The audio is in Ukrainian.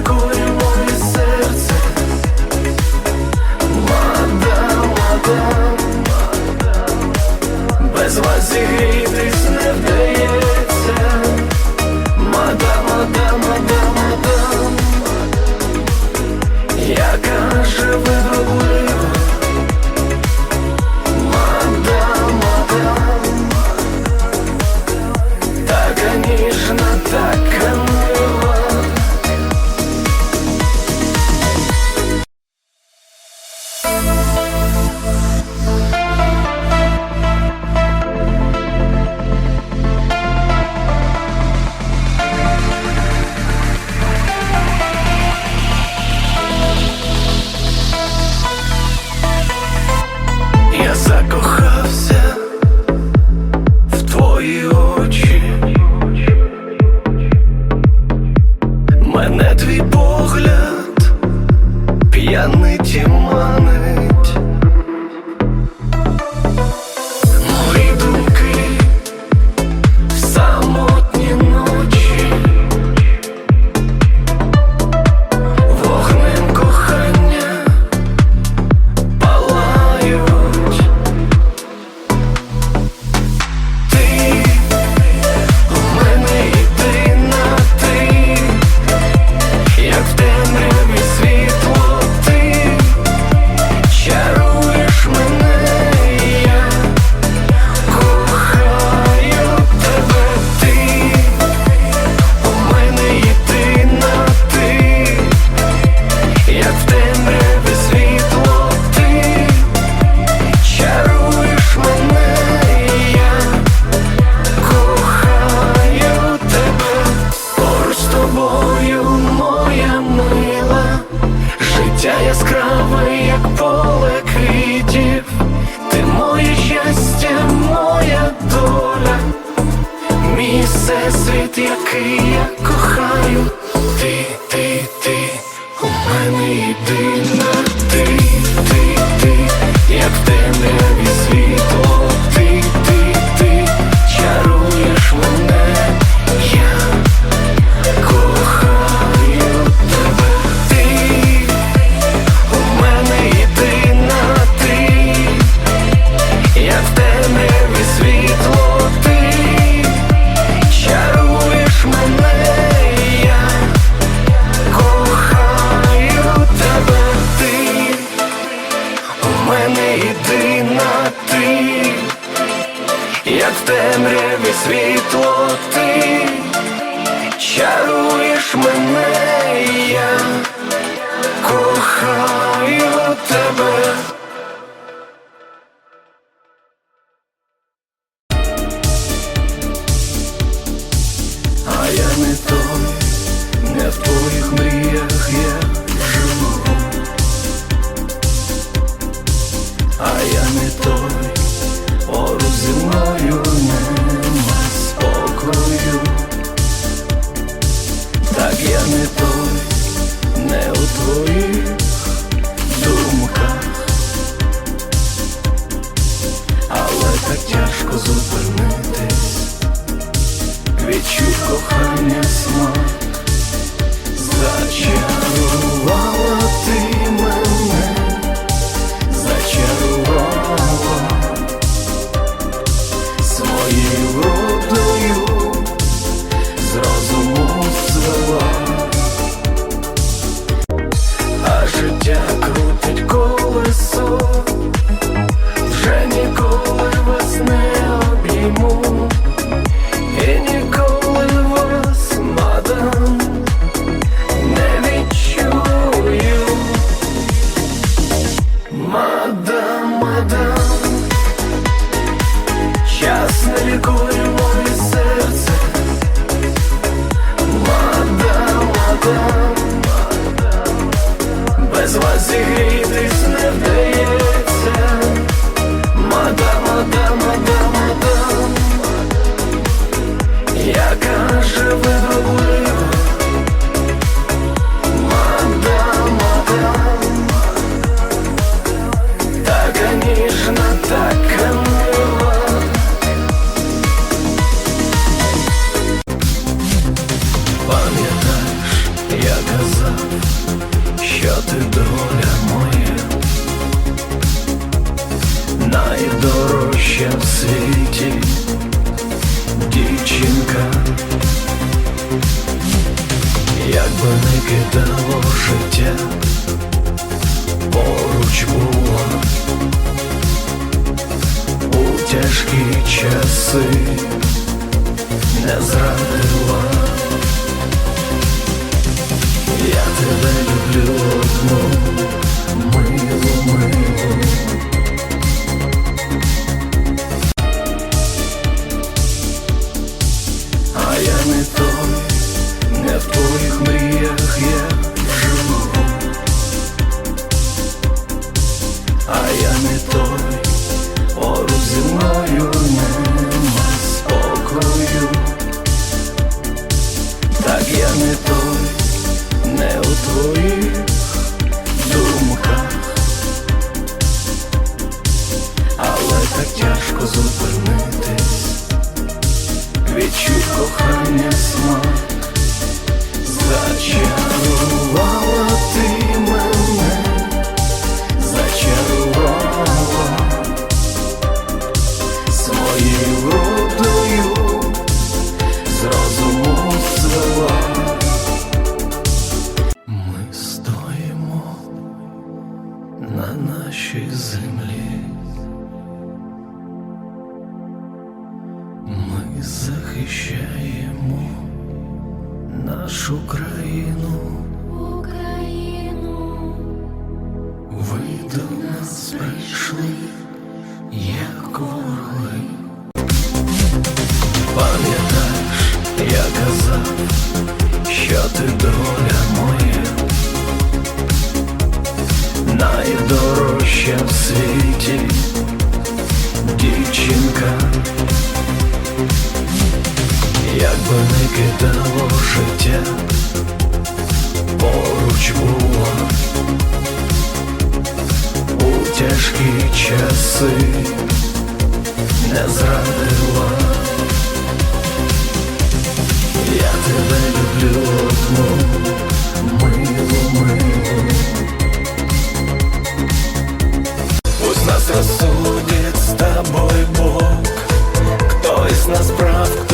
коли моє серце. Лада, лада Без вас зігрітись не вдає. Darkness ти доля моя, найдорожча в світі дівчинка, як би не кидало життя, поруч була. У тяжкі часи не зрадила. Я тебе люблю. Whoa. Відчув кохання смак, зачарувала ти мене, зачарувала своєю вродою, з розуму звела. Ми стоїмо на нашій землі. Ми захищаємо нашу країну. Україну, Ви до нас прийшли, як вороги. Пам'ятаєш, я казав, що ти доля моя, найдорожча в світі дівчинка, як би не кидало життя, поруч була у тяжкі часи не зрадила. Я тебе люблю одну, милу, милу. Пусть нас рассудит с тобой Бог, кто из нас прав,